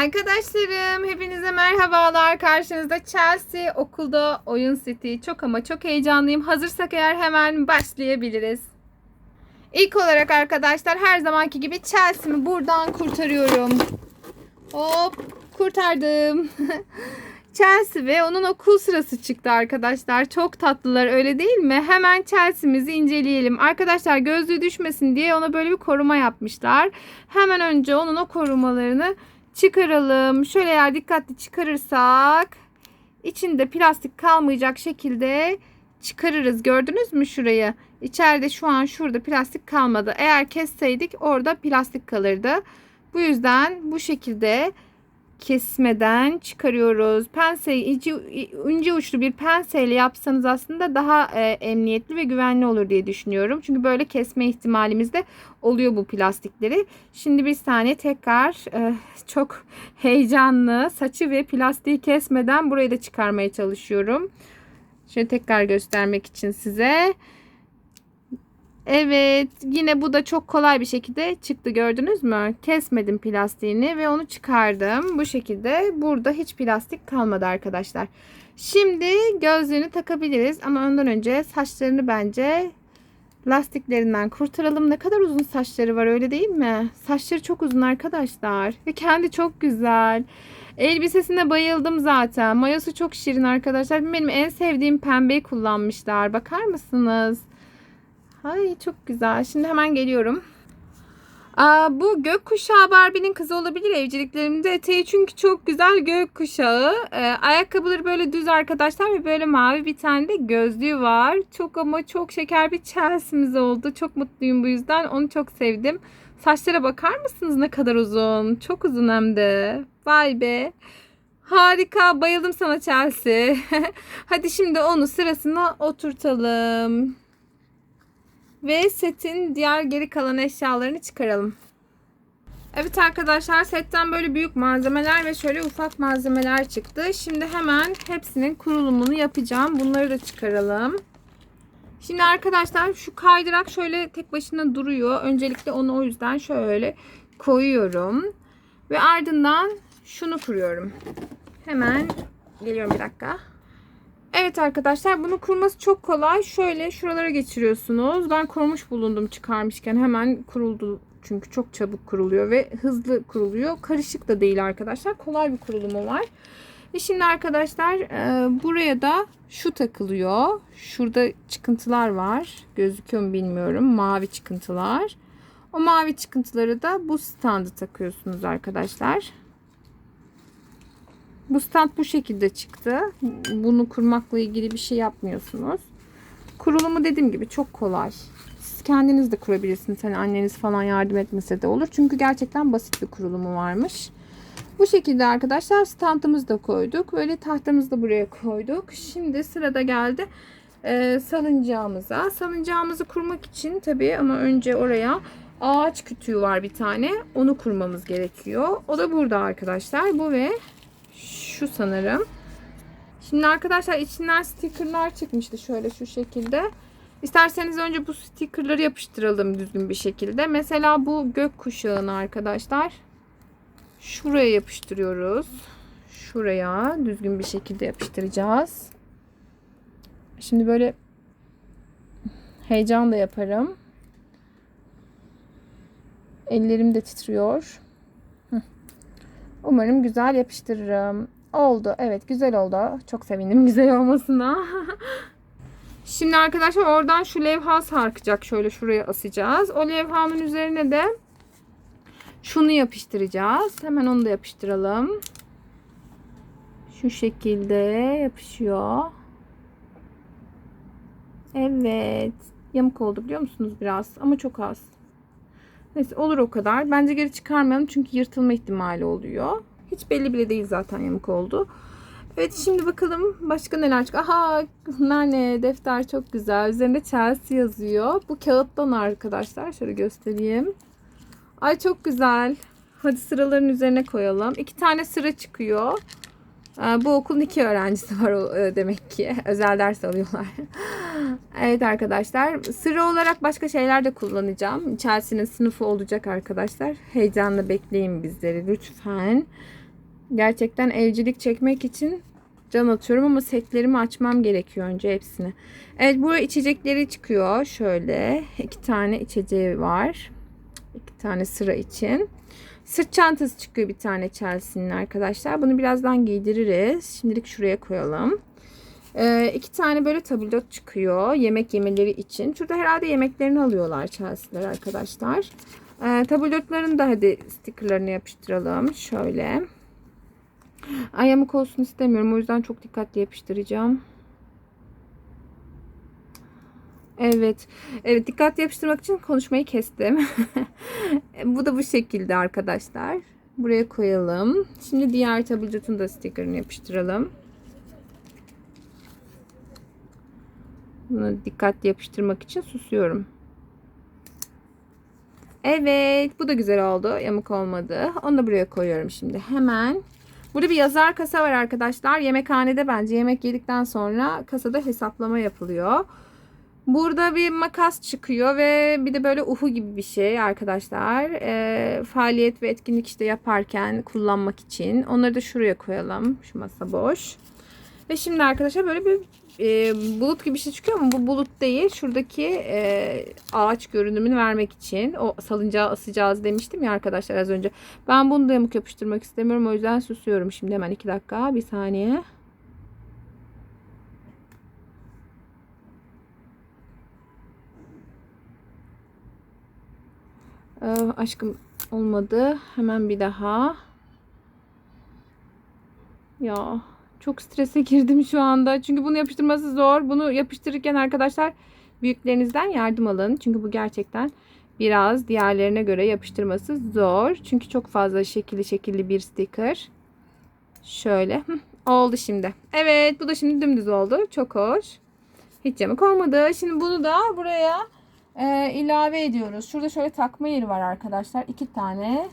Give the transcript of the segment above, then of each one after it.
Arkadaşlarım hepinize merhabalar. Karşınızda Chelsea okulda oyun seti. Çok ama çok heyecanlıyım. Hazırsak eğer hemen başlayabiliriz. İlk olarak arkadaşlar her zamanki gibi Chelsea'mi buradan kurtarıyorum. Hop kurtardım. Chelsea ve onun okul sırası çıktı arkadaşlar. Çok tatlılar öyle değil mi? Hemen Chelsea'mizi inceleyelim. Arkadaşlar gözlüğü düşmesin diye ona böyle bir koruma yapmışlar. Hemen önce onun o korumalarını çıkaralım. Şöyle eğer dikkatli çıkarırsak içinde plastik kalmayacak şekilde çıkarırız. Gördünüz mü şurayı? İçeride şu an şurada plastik kalmadı. Eğer kesseydik orada plastik kalırdı. Bu yüzden bu şekilde kesmeden çıkarıyoruz. Penseyi ince, ince uçlu bir penseyle yapsanız aslında daha e, emniyetli ve güvenli olur diye düşünüyorum. Çünkü böyle kesme ihtimalimiz de oluyor bu plastikleri. Şimdi bir saniye tekrar e, çok heyecanlı saçı ve plastiği kesmeden burayı da çıkarmaya çalışıyorum. Şöyle tekrar göstermek için size. Evet yine bu da çok kolay bir şekilde çıktı gördünüz mü? Kesmedim plastiğini ve onu çıkardım. Bu şekilde burada hiç plastik kalmadı arkadaşlar. Şimdi gözlüğünü takabiliriz ama ondan önce saçlarını bence lastiklerinden kurtaralım. Ne kadar uzun saçları var öyle değil mi? Saçları çok uzun arkadaşlar ve kendi çok güzel. Elbisesine bayıldım zaten. Mayosu çok şirin arkadaşlar. Benim en sevdiğim pembeyi kullanmışlar. Bakar mısınız? Ay çok güzel. Şimdi hemen geliyorum. Aa, bu gökkuşağı Barbie'nin kızı olabilir evciliklerimde eteği çünkü çok güzel gökkuşağı. Ee, ayakkabıları böyle düz arkadaşlar ve böyle mavi bir tane de gözlüğü var. Çok ama çok şeker bir Chelsea'miz oldu. Çok mutluyum bu yüzden. Onu çok sevdim. Saçlara bakar mısınız ne kadar uzun? Çok uzun hem de. Vay be. Harika. Bayıldım sana Chelsea. Hadi şimdi onu sırasına oturtalım. Ve setin diğer geri kalan eşyalarını çıkaralım. Evet arkadaşlar setten böyle büyük malzemeler ve şöyle ufak malzemeler çıktı. Şimdi hemen hepsinin kurulumunu yapacağım. Bunları da çıkaralım. Şimdi arkadaşlar şu kaydırak şöyle tek başına duruyor. Öncelikle onu o yüzden şöyle koyuyorum. Ve ardından şunu kuruyorum. Hemen geliyorum bir dakika. Evet arkadaşlar bunu kurması çok kolay. Şöyle şuralara geçiriyorsunuz. Ben kurmuş bulundum çıkarmışken hemen kuruldu. Çünkü çok çabuk kuruluyor ve hızlı kuruluyor. Karışık da değil arkadaşlar. Kolay bir kurulumu var. Ve şimdi arkadaşlar buraya da şu takılıyor. Şurada çıkıntılar var. Gözüküyor mu bilmiyorum. Mavi çıkıntılar. O mavi çıkıntıları da bu standı takıyorsunuz arkadaşlar. Bu stand bu şekilde çıktı. Bunu kurmakla ilgili bir şey yapmıyorsunuz. Kurulumu dediğim gibi çok kolay. Siz kendiniz de kurabilirsiniz. Hani anneniz falan yardım etmese de olur. Çünkü gerçekten basit bir kurulumu varmış. Bu şekilde arkadaşlar standımızı da koyduk. Böyle tahtamızı da buraya koyduk. Şimdi sırada geldi e, salıncağımıza. Salıncağımızı kurmak için tabii ama önce oraya ağaç kütüğü var bir tane. Onu kurmamız gerekiyor. O da burada arkadaşlar. Bu ve şu sanırım. Şimdi arkadaşlar içinden stickerlar çıkmıştı şöyle şu şekilde. İsterseniz önce bu stickerları yapıştıralım düzgün bir şekilde. Mesela bu gök kuşağını arkadaşlar şuraya yapıştırıyoruz. Şuraya düzgün bir şekilde yapıştıracağız. Şimdi böyle heyecan da yaparım. Ellerim de titriyor. Umarım güzel yapıştırırım. Oldu. Evet güzel oldu. Çok sevindim güzel olmasına. Şimdi arkadaşlar oradan şu levha sarkacak. Şöyle şuraya asacağız. O levhanın üzerine de şunu yapıştıracağız. Hemen onu da yapıştıralım. Şu şekilde yapışıyor. Evet. Yamuk oldu biliyor musunuz biraz? Ama çok az. Neyse olur o kadar. Bence geri çıkarmayalım çünkü yırtılma ihtimali oluyor. Hiç belli bile değil zaten yamuk oldu. Evet şimdi bakalım başka neler çıkıyor. Aha bunlar ne? Defter çok güzel. Üzerinde Chelsea yazıyor. Bu kağıttan arkadaşlar. Şöyle göstereyim. Ay çok güzel. Hadi sıraların üzerine koyalım. İki tane sıra çıkıyor. Ee, bu okulun iki öğrencisi var e, demek ki. Özel ders alıyorlar. Evet arkadaşlar. Sıra olarak başka şeyler de kullanacağım. Chelsea'nin sınıfı olacak arkadaşlar. Heyecanla bekleyin bizleri lütfen. Gerçekten evcilik çekmek için can atıyorum ama setlerimi açmam gerekiyor önce hepsini. Evet buraya içecekleri çıkıyor. Şöyle iki tane içeceği var. İki tane sıra için. Sırt çantası çıkıyor bir tane Chelsea'nin arkadaşlar. Bunu birazdan giydiririz. Şimdilik şuraya koyalım. Ee, iki tane böyle tabldot çıkıyor. Yemek yemeleri için. Şurada herhalde yemeklerini alıyorlar Chelsea'ler arkadaşlar. Ee, tabldotların da hadi stickerlarını yapıştıralım. Şöyle. Ay yamuk olsun istemiyorum. O yüzden çok dikkatli yapıştıracağım. Evet. Evet dikkatli yapıştırmak için konuşmayı kestim. bu da bu şekilde arkadaşlar. Buraya koyalım. Şimdi diğer tabldotun da stickerını yapıştıralım. Dikkatli yapıştırmak için susuyorum. Evet. Bu da güzel oldu. Yamuk olmadı. Onu da buraya koyuyorum şimdi. Hemen. Burada bir yazar kasa var arkadaşlar. Yemekhanede bence yemek yedikten sonra kasada hesaplama yapılıyor. Burada bir makas çıkıyor ve bir de böyle uhu gibi bir şey arkadaşlar. E, faaliyet ve etkinlik işte yaparken kullanmak için. Onları da şuraya koyalım. Şu masa boş. Ve şimdi arkadaşlar böyle bir e, bulut gibi bir şey çıkıyor ama bu bulut değil. Şuradaki e, ağaç görünümünü vermek için o salıncağı asacağız demiştim ya arkadaşlar az önce. Ben bunu da yamuk yapıştırmak istemiyorum. O yüzden susuyorum şimdi hemen iki dakika. Bir saniye. Ee, aşkım olmadı. Hemen bir daha. Ya çok strese girdim şu anda. Çünkü bunu yapıştırması zor. Bunu yapıştırırken arkadaşlar büyüklerinizden yardım alın. Çünkü bu gerçekten biraz diğerlerine göre yapıştırması zor. Çünkü çok fazla şekilli şekilli bir sticker. Şöyle. Oldu şimdi. Evet bu da şimdi dümdüz oldu. Çok hoş. Hiç yamuk olmadı. Şimdi bunu da buraya e, ilave ediyoruz. Şurada şöyle takma yeri var arkadaşlar. iki tane.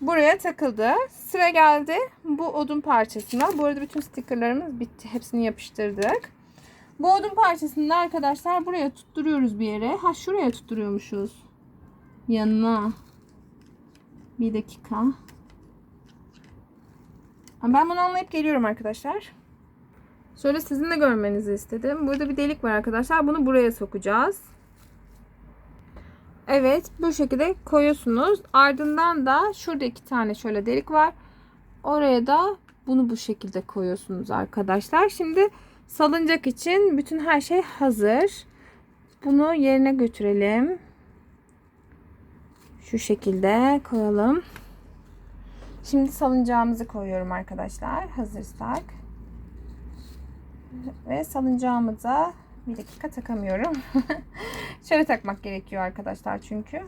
Buraya takıldı. Sıra geldi bu odun parçasına. Bu arada bütün stickerlarımız bitti. Hepsini yapıştırdık. Bu odun parçasını da arkadaşlar buraya tutturuyoruz bir yere. Ha şuraya tutturuyormuşuz. Yanına. Bir dakika. Ben bunu anlayıp geliyorum arkadaşlar. Şöyle sizin de görmenizi istedim. Burada bir delik var arkadaşlar. Bunu buraya sokacağız. Evet bu şekilde koyuyorsunuz. Ardından da şurada iki tane şöyle delik var. Oraya da bunu bu şekilde koyuyorsunuz arkadaşlar. Şimdi salıncak için bütün her şey hazır. Bunu yerine götürelim. Şu şekilde koyalım. Şimdi salıncağımızı koyuyorum arkadaşlar. Hazırsak. Ve salıncağımıza bir dakika takamıyorum. Şöyle takmak gerekiyor arkadaşlar çünkü.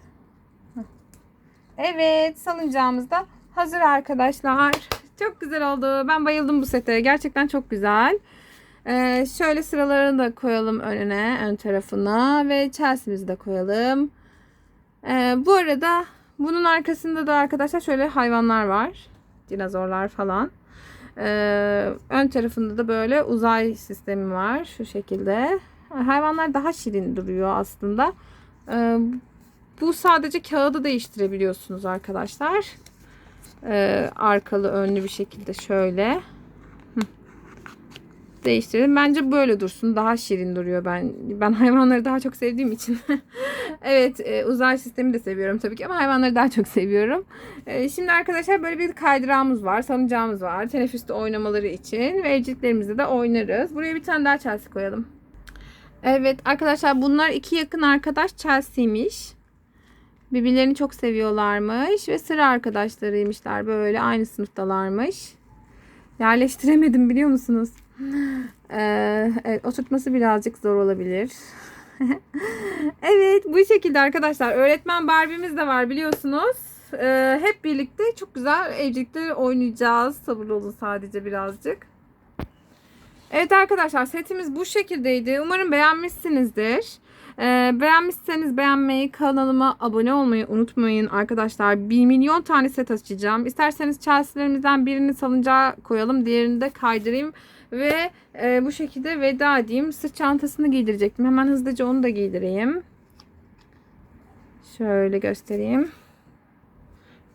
Evet salıncağımız da hazır arkadaşlar. Çok güzel oldu. Ben bayıldım bu sete. Gerçekten çok güzel. Ee, şöyle sıralarını da koyalım önüne, ön tarafına ve Chelsea'mizi de koyalım. Ee, bu arada bunun arkasında da arkadaşlar şöyle hayvanlar var. Dinozorlar falan. Ee, ön tarafında da böyle uzay sistemi var. Şu şekilde. Hayvanlar daha şirin duruyor aslında. Ee, bu sadece kağıdı değiştirebiliyorsunuz arkadaşlar. Ee, arkalı önlü bir şekilde şöyle. Değiştirelim. Bence böyle dursun. Daha şirin duruyor ben. Ben hayvanları daha çok sevdiğim için. evet e, uzay sistemi de seviyorum tabii ki ama hayvanları daha çok seviyorum. E, şimdi arkadaşlar böyle bir kaydırağımız var. Salıncağımız var. Teneffüste oynamaları için. Ve evciklerimizde de oynarız. Buraya bir tane daha Chelsea koyalım. Evet arkadaşlar bunlar iki yakın arkadaş Chelsea'ymiş. Birbirlerini çok seviyorlarmış ve sıra arkadaşlarıymışlar. Böyle aynı sınıftalarmış. Yerleştiremedim biliyor musunuz? Ee, oturtması birazcık zor olabilir. evet bu şekilde arkadaşlar. Öğretmen Barbie'miz de var biliyorsunuz. Ee, hep birlikte çok güzel evcilikte oynayacağız. Sabırlı olun sadece birazcık. Evet arkadaşlar setimiz bu şekildeydi. Umarım beğenmişsinizdir. Ee, beğenmişseniz beğenmeyi, kanalıma abone olmayı unutmayın arkadaşlar. 1 milyon tane set açacağım. İsterseniz Chelsea'lerimizden birini salıncağa koyalım. Diğerini de kaydırayım. Ve e, bu şekilde veda edeyim. Sırt çantasını giydirecektim. Hemen hızlıca onu da giydireyim. Şöyle göstereyim.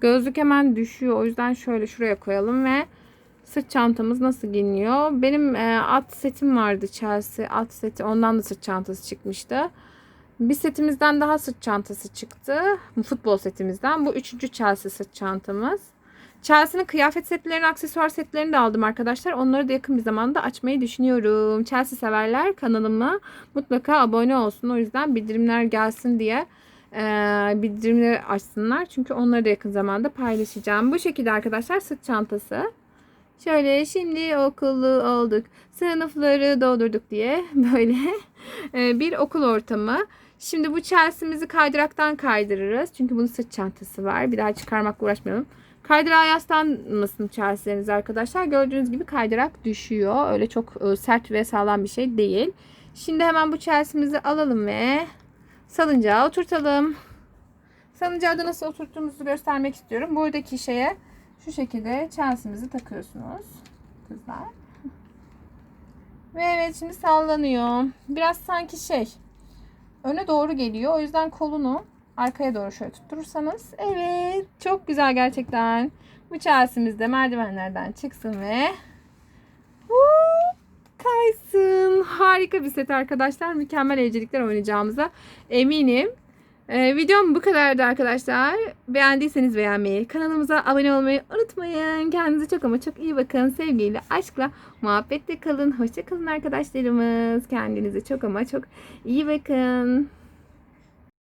Gözlük hemen düşüyor. O yüzden şöyle şuraya koyalım ve sırt çantamız nasıl giyiniyor? Benim e, at setim vardı Chelsea at seti. Ondan da sırt çantası çıkmıştı. Bir setimizden daha sırt çantası çıktı. Futbol setimizden. Bu üçüncü Chelsea sırt çantamız. Chelsea'nin kıyafet setlerini, aksesuar setlerini de aldım arkadaşlar. Onları da yakın bir zamanda açmayı düşünüyorum. Chelsea severler kanalıma mutlaka abone olsun. O yüzden bildirimler gelsin diye e, bildirimleri açsınlar. Çünkü onları da yakın zamanda paylaşacağım. Bu şekilde arkadaşlar sırt çantası. Şöyle şimdi okullu olduk. Sınıfları doldurduk diye böyle e, bir okul ortamı. Şimdi bu Chelsea'mizi kaydıraktan kaydırırız. Çünkü bunun sırt çantası var. Bir daha çıkarmakla uğraşmayalım. Kaydırağa yaslanmasın Chelsea'leriniz arkadaşlar. Gördüğünüz gibi kaydırak düşüyor. Öyle çok e, sert ve sağlam bir şey değil. Şimdi hemen bu Chelsea'mizi alalım ve salıncağa oturtalım. Salıncağı da nasıl oturttuğumuzu göstermek istiyorum. Buradaki şeye şu şekilde Chelsea'mizi takıyorsunuz kızlar. Ve evet şimdi sallanıyor. Biraz sanki şey öne doğru geliyor. O yüzden kolunu arkaya doğru şöyle tutturursanız. Evet çok güzel gerçekten. Bu Chelsea'miz de merdivenlerden çıksın ve kaysın. Harika bir set arkadaşlar. Mükemmel evcilikler oynayacağımıza eminim. Ee, videom bu kadardı arkadaşlar. Beğendiyseniz beğenmeyi, kanalımıza abone olmayı unutmayın. Kendinize çok ama çok iyi bakın. Sevgiyle, aşkla, muhabbetle kalın. Hoşça kalın arkadaşlarımız. Kendinize çok ama çok iyi bakın.